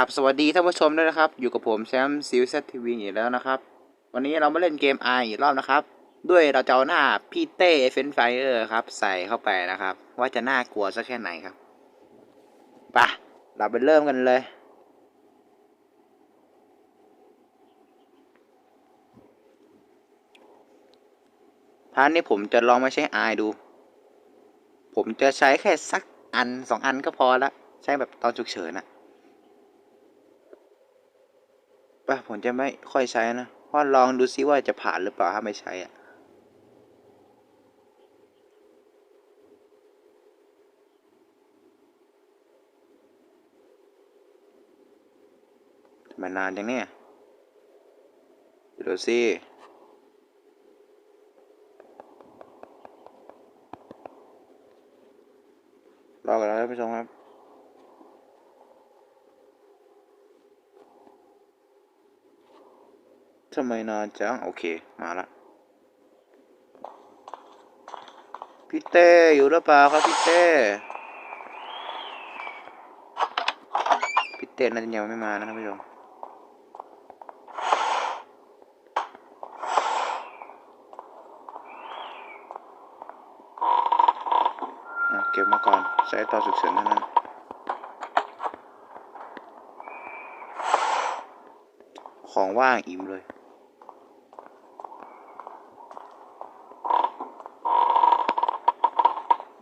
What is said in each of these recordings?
ราบสวัสดีท่านผู้ชมด้วยนะครับ อยู่กับผมแชมป์ซิลเซตทีวีอีกแล้วนะครับ วันนี้เรามาเล่นเกม R อีกรอบนะครับ ด้วยเราจะเอาหน้าพี่เต้เฟนไฟเออร์ครับ ใส่เข้าไปนะครับ ว่าจะน่ากลัวสักแค่ไหนครับปะเราไปเริ่มกันเลย พาร์ทนี้ผมจะลองไม่ใช้ R ดู ผมจะใช้แค่สักอันสองอันก็พอละใช้แบบตอนฉุกเฉินนะ ป่ะผมจะไม่ค่อยใช้นะเพราะลองดูซิว่าจะผ่านหรือเปล่าถ้าไม่ใช้อะมานานจังเนี่ยดูสิรอกันแล้วท่านผู้ชมครับ ทำไมนานจัง โอเค มาละพี่เต้อยู่หรือเปล่าครับพี่เต้พี่เต้น่าจะยังไม่มานะท่านผู้ชมเก็บมาก่อนใช้ต่อฉุกเฉินเท่านั้นของว่างอิ่มเลย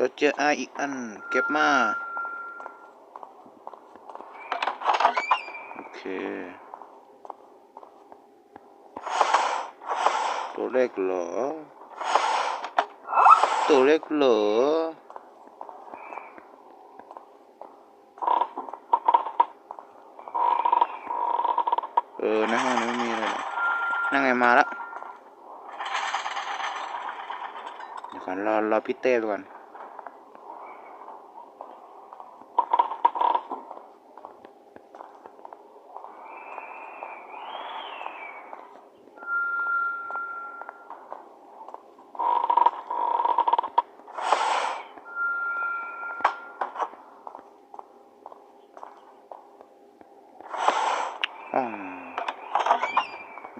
เราเจอไออีกอัน เก็บมา โอเค ตัวเล็กเหรอ ตัวเล็กเหรอเออในห้องนี้ไม่มีอะไรนั่งไงมาละเดี๋ยวก่อนรอรอพี่เต้ก่อน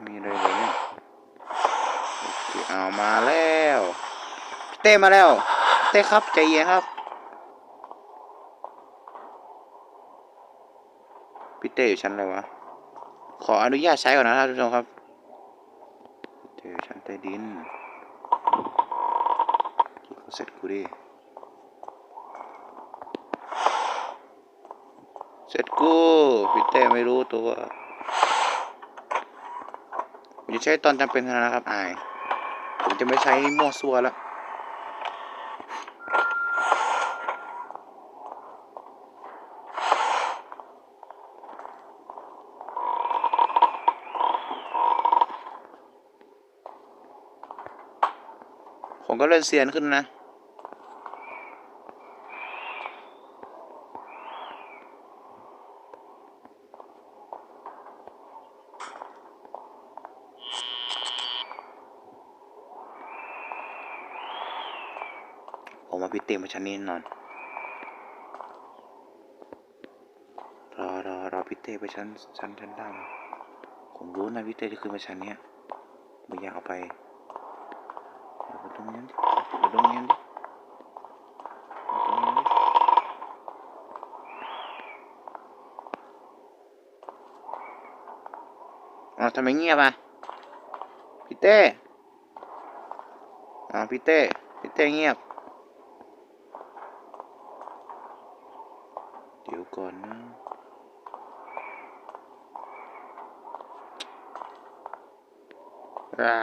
มีอะไรเลยเนี่ยเอามาแล้ว เต้มาแล้ว เต้ครับใจเย็นครับ พี่เต้อยู่ชั้นอะไรวะ ขออนุญาตใช้ก่อนนะท่านผู้ชมครับเต้อยู่ชั้นใต้ดินเขาเสร็จกูดิ เสร็จกูพี่เต้ไม่รู้ตัวผมจะใช้ตอนจำเป็นเท่านั้นนะครับอาย ผมจะไม่ใช้มั่วซั่วแล้วผมก็เล่นเซียนขึ้นนะ ผมมาพิเตมมาชั้นนี้นอน รอรอรอพิเต้ไปชั้นชั้นชั้นล่างผมรู้นะพิเต้จะขึ้นมาชั้นเนี้ยไม่อยากเอาไปไปตรงนี้ดิเอาตรงนี้อาตรงนี้ดิอ้าวทำไมเงียบอะพี่เต้อ้าวพี่เต้พี่เต้เงียบ เดี๋ยวก่อนนะ อ่า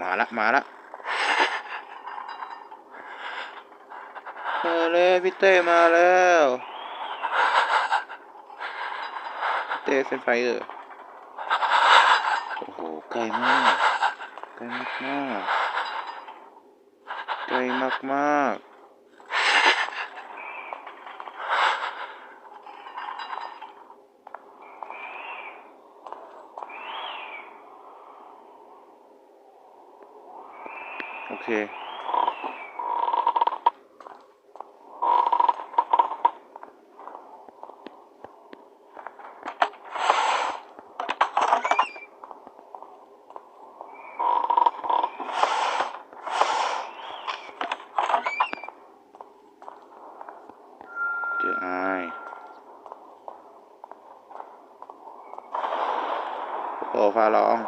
มาละ มาละมาแล้วพี่เต้มาแล้ว เต้เซนไฟเออ ไกลมากไกลมากมากไกลมากมากโอเคายโอ้ฟ้าร้อง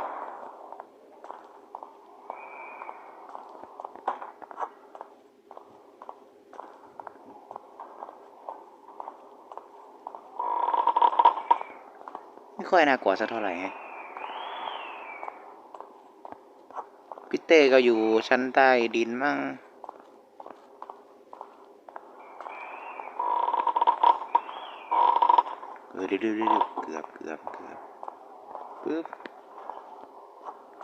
ไม่ค่อยน่ากลัวสักเท่าไหร่ฮพี่เต้ก็อยู่ชั้นใต้ดินมั่ง เออเดี๋ยวเดี๋ยวเดี๋ยวเกือบเกือบเกือบปึ๊บ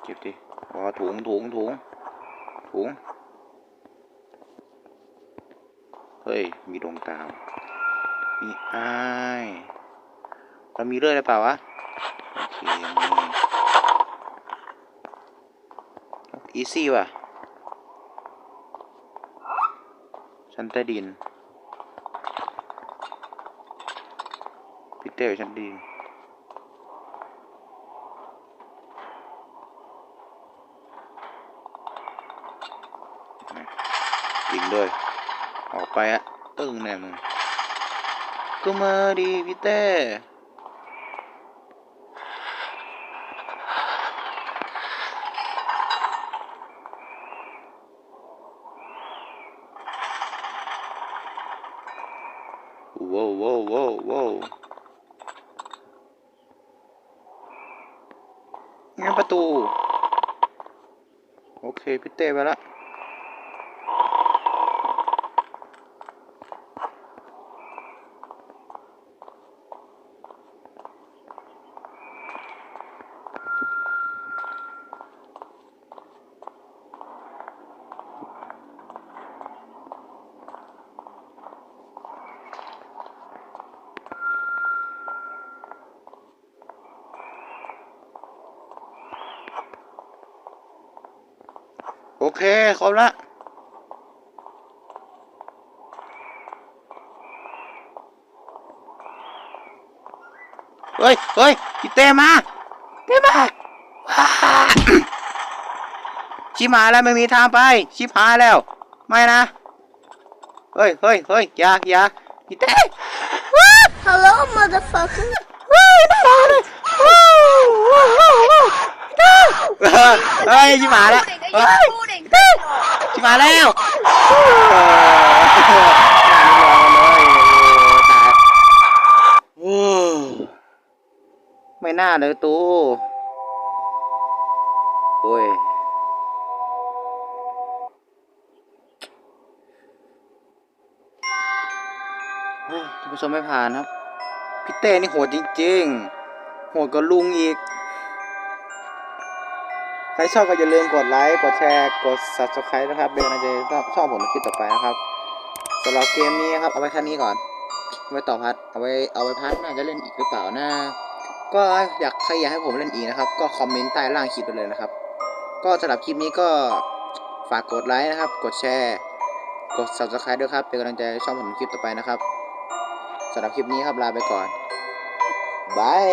เก็บดิอ๋อถุงถุงถุงถุงเฮ้ย มีดวงตามมีอ้ายเรามีเลือดหรือเปล่าวะโอเคมีอีซี่ว่ะชั้นใต้ดิน เตลชั้นดียิงด้วย ออกไปอะตึ้งแน่มึงก็มาดีพี่เต้ว้าวว้าวว้าวว้าว งั้นประตู โอเคพี่เต้ไปละ เคครบละเฮ้ยเฮ้ยพี่เต้มาเต้มาว้าชิบหายแล้วไม่มีทางไป ชิบหายแล้ว ไม่นะ เฮ้ยเฮ้ยเฮ้ยอย่าอย่าพี่เต้ Hello, motherfucker. เฮ้ยไม่ได้เลยเฮ้ยชิบหายแล้วเฮ้ย ชิบหายแล้วไม่น่าเลยตูโอ้ยท่านผู้ชมไม่ผ่านครับ พี่เต้นี่โหดจริงๆ โหดกว่าลุงอีก ใครชอบก็อย่าลืมกดไลค์ กดแชร์ กด subscribe นะครับเป็นกำลังใจชอบผมคลิปต่อไปนะครับสำหรับเกมนี้ครับเอาไว้แค่นี้ก่อนเอาไว้ต่อพัทเอาไว้เอาไว้พัดน่าจะเล่นอีกหรือเปล่านะก็อยากใครอยากให้ผมเล่นอีกนะครับ ก็คอมเมนต์ใต้ล่างคลิปไปเลยนะครับ ก็สำหรับคลิปนี้ก็ฝากกดไลค์นะครับ กดแชร์ กด subscribe ด้วยครับ เป็นกำลังใจชอบผมคลิปต่อไปนะครับสำหรับคลิปนี้ครับลาไปก่อนบาย